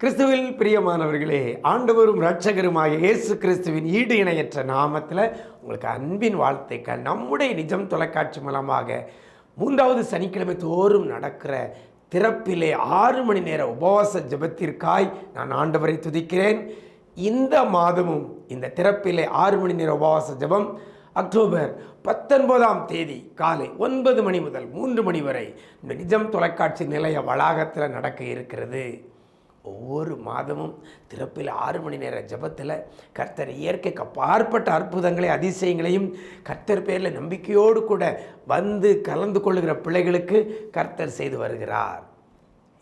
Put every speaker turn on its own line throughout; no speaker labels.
கிறிஸ்துவில் பிரியமானவர்களே ஆண்டவரும் இரட்சகருமாகிய இயேசு கிறிஸ்துவின் ஈடு இணையற்ற நாமத்தில் உங்களுக்கு அன்பின் வாழ்த்துக்கள். நம்முடைய நிஜம் தொலைக்காட்சி மூலமாக மூன்றாவது சனிக்கிழமை தோறும் நடக்கிற திறப்பிலே ஆறு மணி நேர உபவாச ஜெபத்திற்காய் நான் ஆண்டவரை துதிக்கிறேன். இந்த மாதமும் இந்த திறப்பிலே ஆறு மணி நேர உபவாச ஜெபம் அக்டோபர் பத்தொன்பதாம் தேதி காலை ஒன்பது மணி முதல் மூன்று மணி வரை இந்த நிஜம் தொலைக்காட்சி நிலைய வளாகத்தில் நடக்க இருக்கிறது. ஒவ்வொரு மாதமும் திறப்பில் ஆறு மணி நேர ஜெபத்தில் கர்த்தர் இயற்கைக்கு அப்பாற்பட்ட அற்புதங்களை அதிசயங்களையும் கர்த்தர் பேரில் நம்பிக்கையோடு கூட வந்து கலந்து கொள்ளுகிற பிள்ளைகளுக்கு கர்த்தர் செய்து வருகிறார்.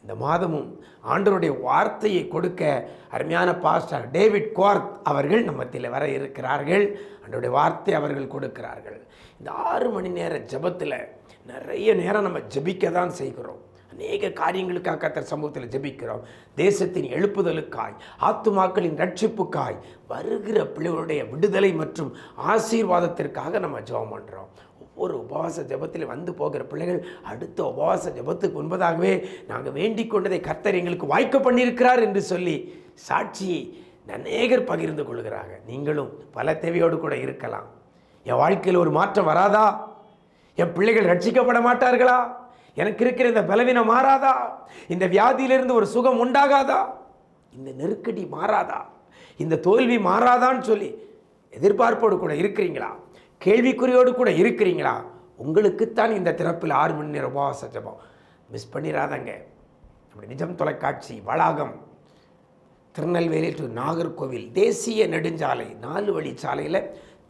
இந்த மாதமும் ஆண்டவருடைய வார்த்தையை கொடுக்க அருமையான பாஸ்டர் டேவிட் குவார்த் அவர்கள் நம்மத்தில் வர இருக்கிறார்கள். ஆண்டவருடைய வார்த்தை அவர்கள் கொடுக்கிறார்கள். இந்த ஆறு மணி நேர ஜெபத்தில் நிறைய நேரம் நம்ம ஜெபிக்க தான் செய்கிறோம். அநேக காரியங்களுக்காக கத்தர் சமூகத்தில் ஜெபிக்கிறோம். தேசத்தின் எழுப்புதலுக்காய் ஆத்துமாக்களின் ரட்சிப்புக்காய் வருகிற பிள்ளைகளுடைய விடுதலை மற்றும் ஆசீர்வாதத்திற்காக நம்ம ஜெபம் பண்ணுறோம் ஒவ்வொரு உபவாச ஜபத்தில் வந்து போகிற பிள்ளைகள் அடுத்த உபவாச ஜெபத்துக்கு முன்பதாகவே நாங்கள் வேண்டிக் கொண்டதை கர்த்தர் எங்களுக்கு வாய்க்க பண்ணியிருக்கிறார் என்று சொல்லி சாட்சியை அநேகர் பகிர்ந்து கொள்கிறாங்க. நீங்களும் பல தேவையோடு கூட இருக்கலாம். என் வாழ்க்கையில் ஒரு மாற்றம் வராதா? என் பிள்ளைகள் ரட்சிக்கப்பட மாட்டார்களா? எனக்கு இருக்கிற இந்த பலவீனம் மாறாதா? இந்த வியாதியிலிருந்து ஒரு சுகம் உண்டாகாதா? இந்த நெருக்கடி மாறாதா? இந்த தோல்வி மாறாதான்னு சொல்லி எதிர்பார்ப்போடு கூட இருக்கிறீங்களா? கேள்விக்குறியோடு கூட இருக்கிறீங்களா? உங்களுக்குத்தான் இந்த திறப்பில் ஆறு மணி நேரம் உபவாச ஜபம். மிஸ் பண்ணிடாதங்க நம்முடைய நிஜம் தொலைக்காட்சி வளாகம் திருநெல்வேலி டு நாகர்கோவில் தேசிய நெடுஞ்சாலை நாலு வழி சாலையில்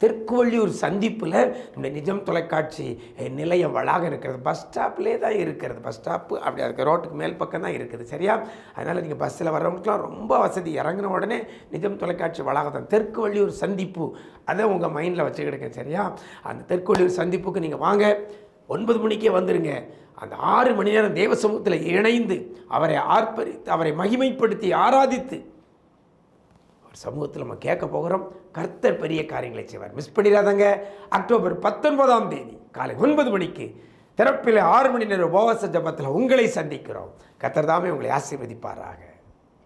தெற்குவள்ளியூர் சந்திப்பில் இந்த நிஜம் தொலைக்காட்சி நிலையம் வளாகம் இருக்கிறது. பஸ் ஸ்டாப்லேயே தான் இருக்கிறது. பஸ் ஸ்டாப்பு அப்படி அதுக்கு ரோட்டுக்கு மேல் பக்கம் தான் இருக்குது. சரியா? அதனால் நீங்கள் பஸ்ஸில் வர்றவங்களுக்குலாம் ரொம்ப வசதி. இறங்கின உடனே நிஜம் தொலைக்காட்சி வளாகம் தான். தெற்கு வள்ளியூர் சந்திப்பு. அதை உங்கள் மைண்டில் வச்சுக்கிடுங்க. சரியா? அந்த தெற்கு வள்ளியூர் சந்திப்புக்கு நீங்கள் வாங்க. ஒன்பது மணிக்கே வந்துடுங்க அந்த ஆறு மணி நேரம் தேவ சமூகத்தில் இணைந்து அவரை ஆர்ப்பரித்து அவரை மகிமைப்படுத்தி ஆராதித்து சமூகத்தில் நம்ம கேட்க போகிறோம். கர்த்தர் பெரிய காரியங்களை செய்வார். மிஸ் பண்ணிடாதங்க. அக்டோபர் பத்தொன்பதாம் தேதி காலை ஒன்பது மணிக்கு திறப்பில் ஆறு மணி நேரம் உபவாச ஜபத்தில் உங்களை சந்திக்கிறோம். கர்த்தர் தாமே உங்களை ஆசீர்வதிப்பாராக.